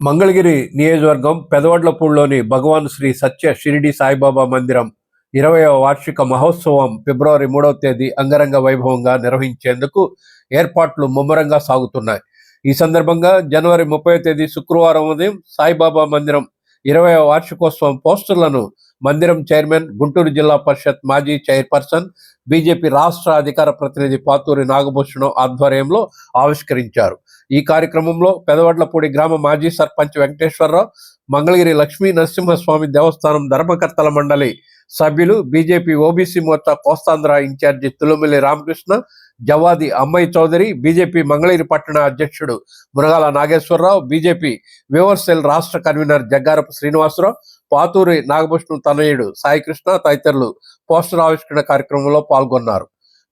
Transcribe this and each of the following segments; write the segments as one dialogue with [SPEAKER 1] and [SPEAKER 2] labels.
[SPEAKER 1] మంగళగిరి నియోజకవర్గం పెదవడ్లపూడిలోని భగవాన్ శ్రీ సత్య షిరిడి సాయిబాబా మందిరం ఇరవయవ వార్షిక మహోత్సవం ఫిబ్రవరి మూడవ తేదీ అంగరంగ వైభవంగా నిర్వహించేందుకు ఏర్పాట్లు ముమ్మరంగా సాగుతున్నాయి. ఈ సందర్భంగా జనవరి ముప్పై తేదీ శుక్రవారం ఉదయం సాయిబాబా మందిరం ఇరవయవ వార్షికోత్సవం పోస్టర్లను మందిరం చైర్మన్ గుంటూరు జిల్లా పరిషత్ మాజీ చైర్పర్సన్ బీజేపీ రాష్ట్ర అధికార ప్రతినిధి పాతూరి నాగభూషణం ఆధ్వర్యంలో ఆవిష్కరించారు. ఈ కార్యక్రమంలో పెదవడ్లపూడి గ్రామ మాజీ సర్పంచ్ వెంకటేశ్వరరావు మంగళగిరి లక్ష్మీ నరసింహస్వామి దేవస్థానం ధర్మకర్తల మండలి సభ్యులు BJP OBC Morcha Kostandhra in charge Tulumilli Ramakrishna Jawadi అమ్మాయి చౌదరి బీజేపీ మంగళగిరి పట్టణ అధ్యక్షుడు మునగాల నాగేశ్వరరావు బీజేపీ వివర్సెల్ రాష్ట్ర కన్వీనర్ జగ్గారపు శ్రీనివాసరావు పాతూరి నాగభూషణం తనయుడు సాయికృష్ణ తదితరులు పోస్టర్ ఆవిష్కరణ కార్యక్రమంలో పాల్గొన్నారు.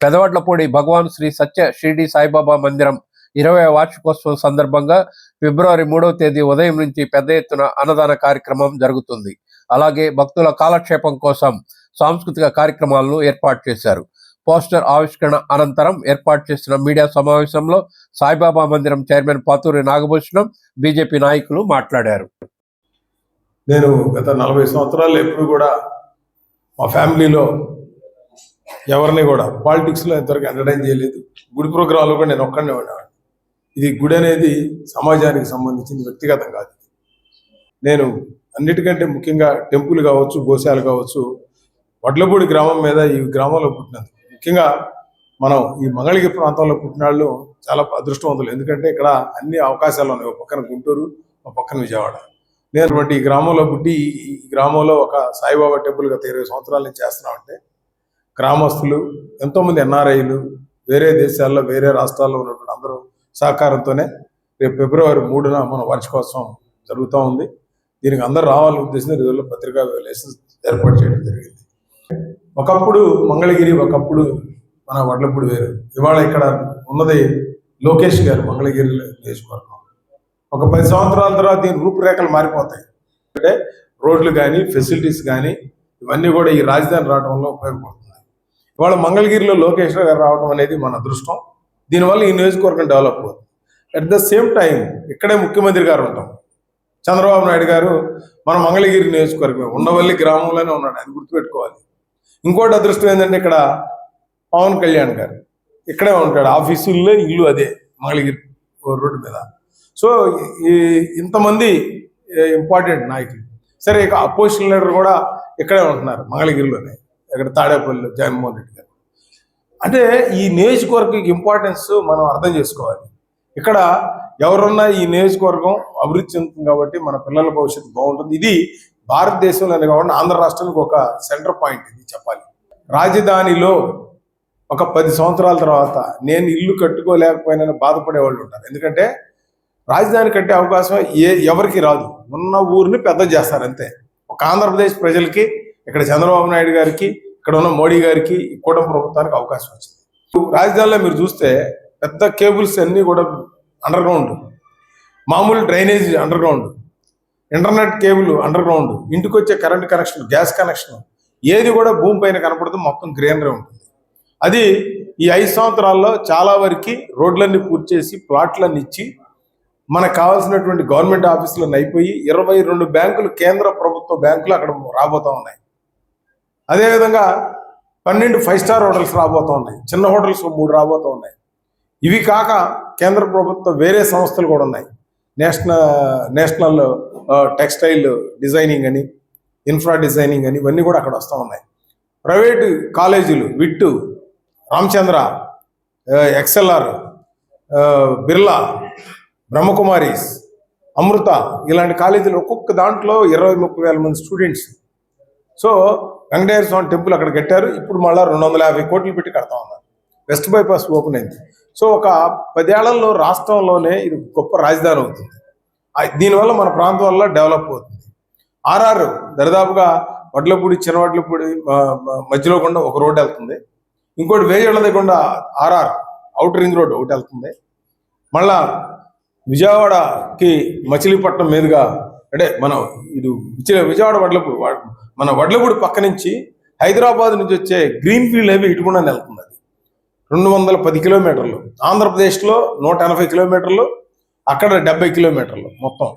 [SPEAKER 1] పెదవడ్లపూడి భగవాన్ శ్రీ సత్య షిర్డి సాయిబాబా మందిరం ఇరవై వార్షికోత్సవం సందర్భంగా ఫిబ్రవరి మూడవ తేదీ ఉదయం నుంచి పెద్ద ఎత్తున అన్నదాన కార్యక్రమం జరుగుతుంది. అలాగే భక్తుల కాలక్షేపం కోసం సాంస్కృతిక కార్యక్రమాలను ఏర్పాటు చేశారు. పోస్టర్ ఆవిష్కరణ అనంతరం ఏర్పాటు చేసిన మీడియా సమావేశంలో సాయిబాబా మందిరం చైర్మన్ పాతూరి నాగభూషణం బీజేపీ నాయకులు మాట్లాడారు.
[SPEAKER 2] నేను గత నలభై సంవత్సరాలు ఎప్పుడు కూడా మా ఫ్యామిలీలో ఎవరిని కూడా పాలిటిక్స్లో ఇంతవరకు ఎంటర్టైన్ చేయలేదు. గుడి ప్రోగ్రాంలో కూడా నేను ఒక్కడనే ఉండేవాడిని. ఇది గుడి అనేది సమాజానికి సంబంధించింది వ్యక్తిగతం కాదు నేను అన్నిటికంటే ముఖ్యంగా టెంపుల్ కావచ్చు గోశాలు కావచ్చు వడ్లపూడి గ్రామం మీద ఈ గ్రామంలో పుట్టినందుకు. ముఖ్యంగా మనం ఈ మంగళగిరి ప్రాంతంలో పుట్టిన వాళ్ళు చాలా అదృష్టవంతులు. ఎందుకంటే ఇక్కడ అన్ని అవకాశాలు ఉన్నాయి. ఒక పక్కన గుంటూరు ఒక పక్కన విజయవాడ. నేను ఈ గ్రామంలో పుట్టి ఈ- గ్రామంలో ఒక సాయిబాబా టెంపుల్ గత ఇరవై సంవత్సరాల నుంచి చేస్తున్నామంటే గ్రామస్తులు ఎంతోమంది ఎన్ఆర్ఐలు వేరే దేశాల్లో వేరే రాష్ట్రాల్లో ఉన్నటువంటి సహకారంతోనే రేపు ఫిబ్రవరి మూడున మన వార్షికోత్సవం జరుగుతూ ఉంది. దీనికి అందరూ రావాలని ఉద్దేశంతో రోజుల్లో పత్రికా లైసెన్స్ ఏర్పాటు చేయడం జరిగింది. ఒకప్పుడు మంగళగిరి ఒకప్పుడు మన వడ్లపూడి వేరు. ఇవాళ ఇక్కడ ఉన్నది లోకేష్ గారు మంగళగిరి నియోజకవర్గం ఒక పది సంవత్సరాల తర్వాత దీని రూపురేఖలు మారిపోతాయి. అంటే రోడ్లు కానీ ఫెసిలిటీస్ కానీ ఇవన్నీ కూడా ఈ రాజధాని రావడంలో ఉపయోగపడుతుంది ఇవాళ మంగళగిరిలో లోకేష్ గారు రావడం అనేది మన అదృష్టం. దీనివల్ల ఈ నియోజకవర్గం డెవలప్ అవుతుంది. అట్ ద సేమ్ టైం ఇక్కడే ముఖ్యమంత్రి గారు ఉంటాం. చంద్రబాబు నాయుడు గారు మన మంగళగిరి నియోజకవర్గం ఉండవల్లి గ్రామంలోనే ఉన్నాడు అది గుర్తుపెట్టుకోవాలి. ఇంకోటి అదృష్టం ఏంటంటే ఇక్కడ పవన్ కళ్యాణ్ గారు ఇక్కడే ఉంటాడు ఆఫీసుల్లో ఇల్లు అదే మంగళగిరి రోడ్డు మీద. సో ఈ ఇంతమంది ఇంపార్టెంట్ నాయకులు. సరే ఇక అపోజిషన్ లీడర్ కూడా ఇక్కడే ఉంటున్నారు మంగళగిరిలోనే ఇక్కడ తాడేపల్లిలో జగన్మోహన్ రెడ్డి గారు. అంటే ఈ నియోజకవర్గం ఇంపార్టెన్స్ మనం అర్థం చేసుకోవాలి. ఇక్కడ ఎవరున్నా ఈ నియోజకవర్గం అభివృద్ధి చెందుతుంది కాబట్టి మన పిల్లల భవిష్యత్తు బాగుంటుంది. ఇది భారతదేశంలోనే కాబట్టి ఆంధ్ర రాష్ట్రానికి ఒక సెంటర్ పాయింట్ ఇది చెప్పాలి. రాజధానిలో ఒక పది సంవత్సరాల తర్వాత నేను ఇల్లు కట్టుకోలేకపోయినా బాధపడే వాళ్ళు ఉంటారు. ఎందుకంటే రాజధాని కట్టే అవకాశం ఏ ఎవరికి రాదు. ఉన్న ఊరిని పెద్ద చేస్తారు అంతే. ఒక ఆంధ్రప్రదేశ్ ప్రజలకి ఇక్కడ చంద్రబాబు నాయుడు గారికి ఇక్కడ ఉన్న మోడీ గారికి కూటమి ప్రభుత్వానికి అవకాశం వచ్చింది. రాజధానిలో మీరు చూస్తే పెద్ద కేబుల్స్ అన్నీ కూడా అండర్ గ్రౌండ్ మామూలు drainage underground internet cable underground ఇంటికి వచ్చే కరెంట్ కనెక్షన్ గ్యాస్ కనెక్షన్ ఏది కూడా భూమి పైన కనపడదు మొత్తం గ్రీనరీ ఉంటుంది. అది ఈ ఐదు సంవత్సరాల్లో చాలా వరకు రోడ్లన్నీ పూర్తి చేసి ప్లాట్లన్నీ ఇచ్చి మనకు కావాల్సినటువంటి గవర్నమెంట్ ఆఫీసులను అయిపోయి ఇరవై రెండు బ్యాంకులు కేంద్ర ప్రభుత్వ బ్యాంకులు అక్కడ రాబోతా ఉన్నాయి. అదేవిధంగా పన్నెండు ఫైవ్ స్టార్ హోటల్స్ రాబోతూ ఉన్నాయి చిన్న హోటల్స్ మూడు రాబోతూ ఉన్నాయి ఇవి కాక కేంద్ర ప్రభుత్వ వేరే సంస్థలు కూడా ఉన్నాయి. నేషనల్ నేషనల్ టెక్స్టైల్ డిజైనింగ్ అని ఇన్ఫ్రా డిజైనింగ్ అని ఇవన్నీ కూడా అక్కడ వస్తూ ఉన్నాయి. ప్రైవేటు కాలేజీలు VIT Ramachandra X L R Birla Brahma Kumaris Amrita ఇలాంటి కాలేజీలు ఒక్కొక్క దాంట్లో ఇరవై ముప్పై వేల మంది students so Venkateswara Swamy temple అక్కడ కట్టారు. ఇప్పుడు మళ్ళీ రెండు వందల యాభై కోట్లు పెట్టి కడతా ఉన్నారు. వెస్ట్ బైపాస్ ఓపెన్ అయింది. సో ఒక పదేళ్ళలో రాష్ట్రంలోనే ఇది గొప్ప రాజధాని అవుతుంది. దీనివల్ల మన ప్రాంతం వల్ల డెవలప్ అవుతుంది. ఆర్ఆర్ దరిదాపుగా వడ్లపూడి చిన్నవడ్లపూడి మధ్యలో గుండా ఒక రోడ్డు వెళ్తుంది. ఇంకోటి వేజళ్ళ దగ్గర ఆర్ఆర్ అవుటర్ రింగ్ రోడ్ ఒకటి వెళ్తుంది. మళ్ళా విజయవాడకి మచిలీపట్నం మీదుగా అంటే మనం ఇది విజయ- విజయవాడ వడ్లపూడి మన వడ్లపూడి పక్క నుంచి హైదరాబాద్ నుంచి వచ్చే గ్రీన్ ఫీల్డ్ హైవే ఇటు కూడా వెళ్తుంది అది. రెండు వందల పది కిలోమీటర్లు. ఆంధ్రప్రదేశ్లో నూట ఎనభై కిలోమీటర్లు అక్కడ డెబ్బై కిలోమీటర్లు మొత్తం.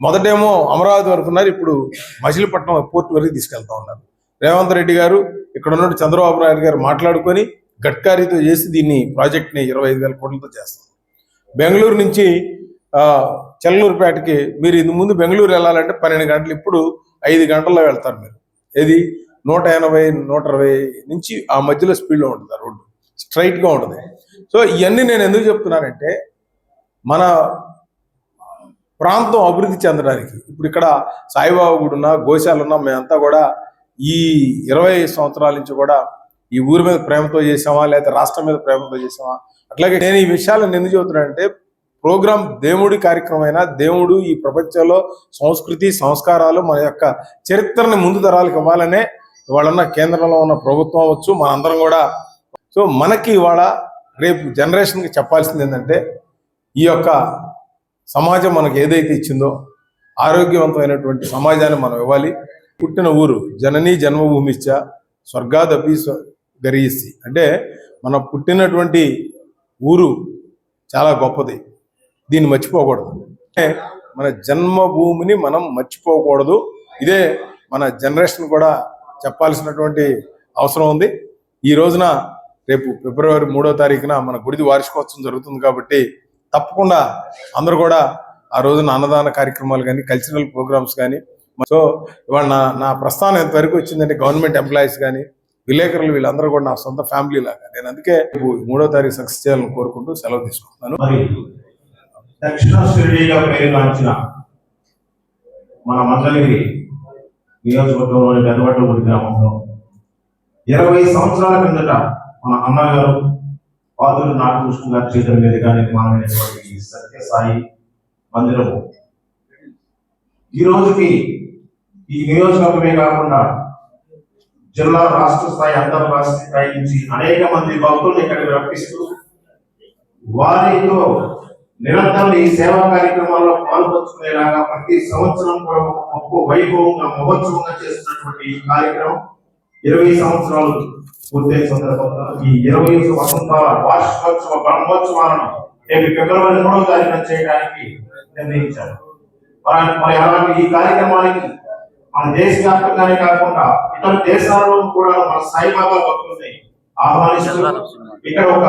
[SPEAKER 2] మొదటేమో అమరావతి వరకు ఉన్నారు ఇప్పుడు మచిలీపట్నం పోర్ట్ వరకు తీసుకెళ్తా ఉన్నారు. రేవంత్ రెడ్డి గారు ఇక్కడ ఉన్న చంద్రబాబు నాయుడు గారు మాట్లాడుకొని గడ్కారీతో చేసి దీన్ని ప్రాజెక్ట్ని ఇరవై ఐదు వేల కోట్లతో చేస్తాం బెంగళూరు నుంచి చెల్లూరుపేటకి మీరు ఇందు ముందు బెంగళూరు వెళ్ళాలంటే పన్నెండు గంటలు ఇప్పుడు ఐదు గంటల్లో వెళ్తారు మీరు. ఏది? నూట ఎనభై నూట ఇరవై నుంచి ఆ మధ్యలో స్పీడ్లో ఉంటుంది ఆ రోడ్డు. స్ట్రైట్గా ఉంటుంది. సో ఇవన్నీ నేను ఎందుకు చెప్తున్నానంటే మన ప్రాంతం అభివృద్ధి చెందడానికి ఇప్పుడు ఇక్కడ సాయిబాబా గుడి ఉన్నా గోశాల ఉన్నా మేమంతా కూడా ఈ ఇరవై సంవత్సరాల నుంచి కూడా ఈ ఊరి మీద ప్రేమతో చేసామా లేకపోతే రాష్ట్రం మీద ప్రేమతో చేసామా? అట్లాగే నేను ఈ విషయాలను ఎందుకు చెబుతున్నానంటే ప్రోగ్రాం దేవుడి కార్యక్రమమైన దేవుడు ఈ ప్రపంచంలో సంస్కృతి సంస్కారాలు మన యొక్క చరిత్రని ముందు తరాలకు ఇవ్వాలనే ఇవాళన్న కేంద్రంలో ఉన్న ప్రభుత్వం అవ్వచ్చు మనందరం కూడా. సో మనకి ఇవాళ రేపు జనరేషన్కి చెప్పాల్సింది ఏంటంటే ఈ యొక్క సమాజం మనకు ఏదైతే ఇచ్చిందో ఆరోగ్యవంతమైనటువంటి సమాజాన్ని మనం ఇవ్వాలి. పుట్టిన ఊరు జననీ జన్మభూమిశ్చ స్వర్గాదపి స్వ గరీసి. అంటే మనం పుట్టినటువంటి ఊరు చాలా గొప్పది. దీన్ని మర్చిపోకూడదు. మన జన్మభూమిని మనం మర్చిపోకూడదు. ఇదే మన జనరేషన్ కూడా చెప్పాల్సినటువంటి అవసరం ఉంది. ఈ రోజున రేపు ఫిబ్రవరి మూడో తారీఖున మన గుడిది వార్షికోత్సవం జరుగుతుంది కాబట్టి తప్పకుండా అందరూ కూడా ఆ రోజున అన్నదాన కార్యక్రమాలు కానీ కల్చరల్ ప్రోగ్రామ్స్ కానీ సో ఇవాళ నా నా ప్రస్థానం ఎంతవరకు వచ్చిందంటే గవర్నమెంట్ ఎంప్లాయీస్ కానీ విలేకరులు వీళ్ళందరూ కూడా నా సొంత ఫ్యామిలీ లాగా నేను అందుకే రేపు మూడో తారీఖు సక్సెస్ చేయాలని కోరుకుంటూ సెలవు తీసుకుంటున్నాను.
[SPEAKER 3] దక్షిణ షిరిడీగా పేరుగాంచిన మన మంగళగిరి నియోజకవర్గంలోని పెద్దవట్టగుడి గ్రామంలో ఇరవై సంవత్సరాల కిందట మన అన్నగారు పాదులు నాగకృష్ణ గారి చేతుల మీదుగా నిర్మాణమైనటువంటి ఈ సత్యసాయి మందిరము ఈ రోజుకి ఈ నియోజకవర్గమే కాకుండా జిల్లా రాష్ట్ర స్థాయి అంతర్రాష్ట్ర స్థాయి నుంచి అనేక మంది భక్తుల్ని ఇక్కడికి రప్పిస్తూ వారితో నిరంతరం ఈ సేవా కార్యక్రమాల్లో పాల్పంచుకునేలాగా ప్రతి సంవత్సరం కూడా ఒక గొప్ప వైభవంగా మహోత్సవంగా చేస్తున్నటువంటి ఈ కార్యక్రమం ఇరవై సంవత్సరాలు పూర్తయిన సందర్భంగా ఈ ఇరవై వసంతాల వార్షికోత్సవ బ్రహ్మోత్సవాలను రేపు ఫిబ్రవరి మూడవ తారీఖున చేయడానికి నిర్ణయించారు. మరి అలాంటి ఈ కార్యక్రమానికి మన దేశవ్యాప్తంగానే కాకుండా ఇతర దేశాలలో కూడా మన సాయిబాబా భక్తుల్ని ఆహ్వానిస్తూ ఇక్కడ ఒక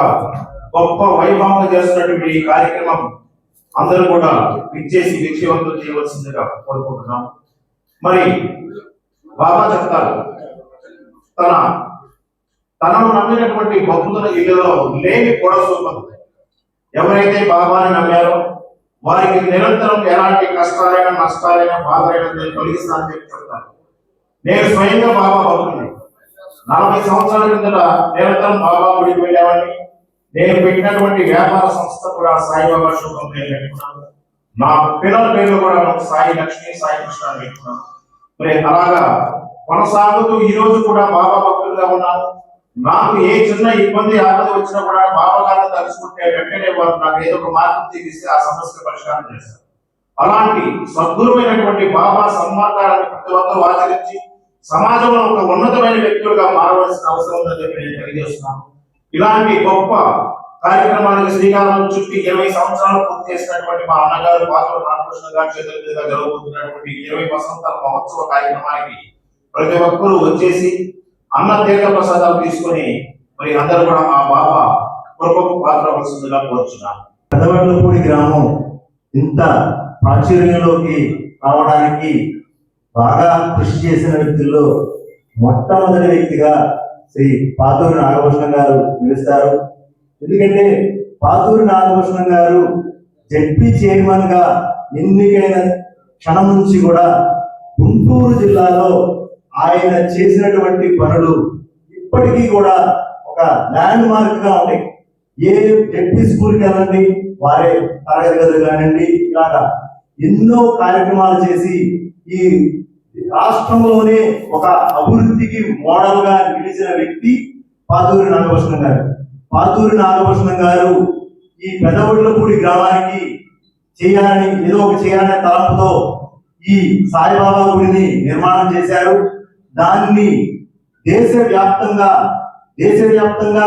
[SPEAKER 3] గొప్ప వైభవంగా చేస్తున్నటువంటి ఈ కార్యక్రమం అందరూ కూడా విచ్చేసి విజయవంతం చేయవలసిందిగా కోరుకుంటున్నాం మరి బాబా చెప్తారు తన తనను నమ్మినటువంటి భక్తుల ఇళ్ళలో లేని పొడసూపం ఎవరైతే బాబాని నమ్మారో వారికి నిరంతరం ఎలాంటి కష్టాలైనా నష్టాలైనా బాధలైనా నేను తొలగిస్తానని చెప్పి చెప్తాను నేను స్వయంగా బాబా భక్తుని నలభై సంవత్సరాల కిందట నిరంతరం బాబా గుడికి వెళ్ళేవాడిని. నేను పెట్టినటువంటి వ్యాపార సంస్థ కూడా సాయిబాబా శుభం పేరు పెట్టుకున్నాను. నా పిల్లల పేర్లు కూడా సాయి లక్ష్మి సాయి కృష్ణ పెట్టుకున్నాను. మరి అలాగా కొనసాగుతూ ఈ రోజు కూడా బాబా భక్తులుగా ఉన్నాను నాకు ఏ చిన్న ఇబ్బంది ఆపద వచ్చినా కూడా బాబా గారిని తలుచుకుంటే వెంటనే వారు నాకు ఏదో ఒక మార్గం తీపిస్తే ఆ సమస్య పరిష్కారం చేస్తారు. అలాంటి సద్గురువైనటువంటి బాబా సన్మార్గాలను ప్రతి ఒక్కరూ ఆచరించి సమాజంలో ఒక ఉన్నతమైన వ్యక్తులుగా మారవలసిన అవసరం ఉందని చెప్పి నేను తెలియజేస్తున్నాను. ఇలాంటి గొప్ప కార్యక్రమానికి శ్రీకారం చుట్టి ఇరవై సంవత్సరాలు పూర్తి చేసినటువంటి మా అన్నగారు పాత్ర రామకృష్ణ గారి చేతుల మీదుగా జరగబోతున్నటువంటి ఇరవై వసంత మహోత్సవ కార్యక్రమానికి ప్రతి ఒక్కరూ వచ్చేసి అన్న తీర్థ ప్రసాదాలు తీసుకొని మరి అందరూ కూడా ఆ బాబా కృపకు పాత్ర వలసిందిగా కోరుచున్నాను.
[SPEAKER 4] పెదవడ్లపూడి గ్రామం ఇంత ప్రాచుర్యంలోకి రావడానికి బాగా కృషి చేసిన వ్యక్తుల్లో మొట్టమొదటి వ్యక్తిగా శ్రీ పాతూరు నాగభూషణం గారు నిలుస్తారు ఎందుకంటే పాతూరి నాగభూషణం గారు జడ్పీ చైర్మన్గా ఎన్నికైన క్షణం నుంచి కూడా గుంటూరు జిల్లాలో ఆయన చేసినటువంటి పనులు ఇప్పటికీ కూడా ఒక ల్యాండ్ మార్క్గా ఉన్నాయి ఏ జడ్పీ స్కూల్కి వెళ్ళండి వారే తరగతి గదులు కానివ్వండి ఇలాగా ఎన్నో కార్యక్రమాలు చేసి ఈ రాష్ట్రంలోనే ఒక అభివృద్ధికి మోడల్గా నిలిచిన వ్యక్తి పాతూరి నాగభూషణం గారు. పాతూరి నాగభూషణం గారు ఈ పెదవుడ్లపూడి గ్రామానికి చేయాలని ఏదో ఒక చేయాలనే తలంపుతో ఈ సాయిబాబా గుడిని నిర్మాణం చేశారు. దాన్ని దేశవ్యాప్తంగా దేశవ్యాప్తంగా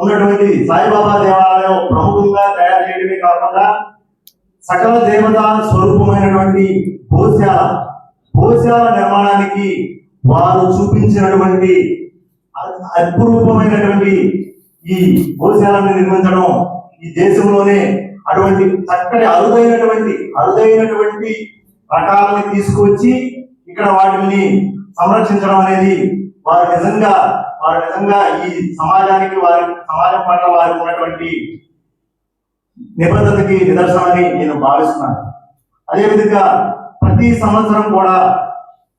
[SPEAKER 4] ఉన్నటువంటి సాయిబాబా దేవాలయం ప్రముఖంగా తయారు చేయడమే కాకుండా సకల దేవతా స్వరూపమైనటువంటి గోశాల భోజనాల నిర్మాణానికి వారు చూపించినటువంటి అ- అపురూపమైనటువంటి ఈ భోజనాలను నిర్మించడం ఈ దేశంలోనే అటువంటి చక్కటి అరుదైనటువంటి అరుదైనటువంటి రకాలని తీసుకువచ్చి ఇక్కడ వాటిని సంరక్షించడం అనేది వారు నిజంగా వారు నిజంగా ఈ సమాజానికి వారి సమాజం పట్ల వారికి ఉన్నటువంటి నిబద్ధతకి నిదర్శనమని నేను భావిస్తున్నాను. అదేవిధంగా ప్రతి సంవత్సరం కూడా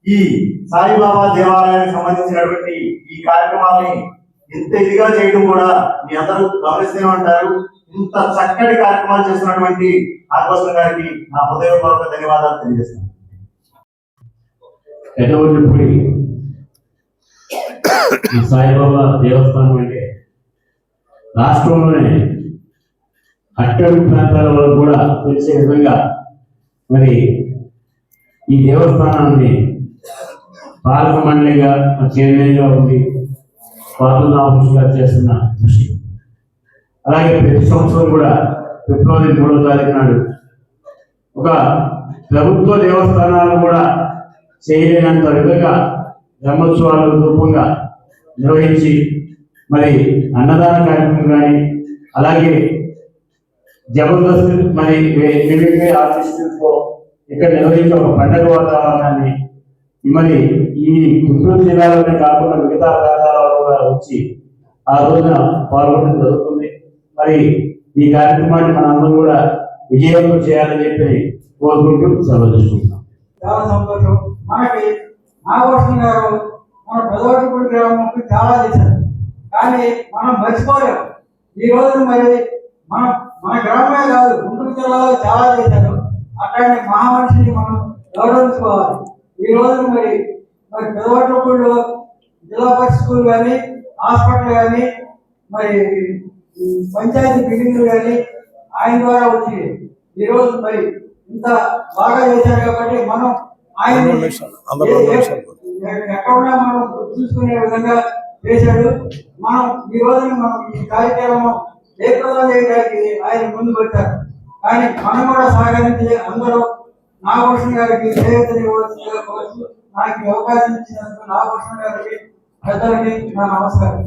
[SPEAKER 4] ఈ సాయిబాబా దేవాలయానికి సంబంధించినటువంటి ఈ కార్యక్రమాలని ఇంత ఇదిగా చేయడం కూడా మీ అందరూ గమనిస్తూనే ఉంటారు. ఇంత చక్కటి కార్యక్రమాలు చేస్తున్నటువంటి ఆకర్షణ గారికి నా హృదయపూర్వక ధన్యవాదాలు తెలియజేస్తున్నాను.
[SPEAKER 5] సాయిబాబా దేవస్థానం అంటే రాష్ట్రంలోనే అట్టడుగు ప్రాంతాల వరకు కూడా తెలిసే విధంగా మరి ఈ దేవస్థానాన్ని పాలక మండలిగా చైర్మన్గా ఉండి స్వాతంత్ర ఆఫీసుగా చేస్తున్న కృషి. అలాగే ప్రతి సంవత్సరం కూడా ఫిబ్రవరి మూడో తారీఖు నాడు ఒక ప్రభుత్వ దేవస్థానాలు కూడా చేయలేనంత విధంగా బ్రహ్మోత్సవాల రూపంగా నిర్వహించి మరి అన్నదాన కార్యక్రమం కానీ అలాగే జబర్దస్త్ మరి ఆర్టిస్టులతో ఇక్కడ నిర్వహించే ఒక పండగ వాతావరణాన్ని మరి ఈ గుంటూరు జిల్లాలోనే కాకుండా మిగతా ప్రాంతాల కూడా వచ్చి ఆ రోజున పాల్గొనడం జరుగుతుంది. మరి ఈ కార్యక్రమాన్ని మనందరం కూడా విజయవంతం చేయాలని చెప్పి కోరుకుంటూ సెలవు తీసుకుంటున్నాం.
[SPEAKER 6] చాలా సంతోషం. మనకి నాగభూషణ్ గారు మన పెదవటిపూడి గ్రామంకి చాలా చేశారు. కానీ మనం మర్చిపోలేము ఈ రోజు మరి మన మన గ్రామమే కాదు గుంటూరు జిల్లాలో చాలా చేశారు. అట్లాంటి మహామనిషిని మనం గౌరవించుకోవాలి. ఈ రోజు మరి మరి పెదవటిపూడిలో జిల్లా పరిషత్ స్కూల్ కానీ హాస్పిటల్ కానీ మరి పంచాయతీ బిల్డింగ్లు కానీ ఆయన ద్వారా వచ్చి ఈ రోజు మరి ఇంత బాగా చేశారు కాబట్టి మనం ఆయన. ఎక్కడ ఉన్నా మనం చూసుకునే విధంగా చేశాడు. మనం ఈ రోజు మనం ఈ కార్యక్రమం చేయడానికి ఆయన ముందుకు వచ్చారు. కానీ మనం కూడా సహకరించి అందరూ నాగభూషణ గారికి చేయూతని ఇవ్వాల్సిందిగా కోరుతూ నాకు అవకాశం ఇచ్చినందుకు నాగభూషణ గారికి పెద్దలకి నా నమస్కారం.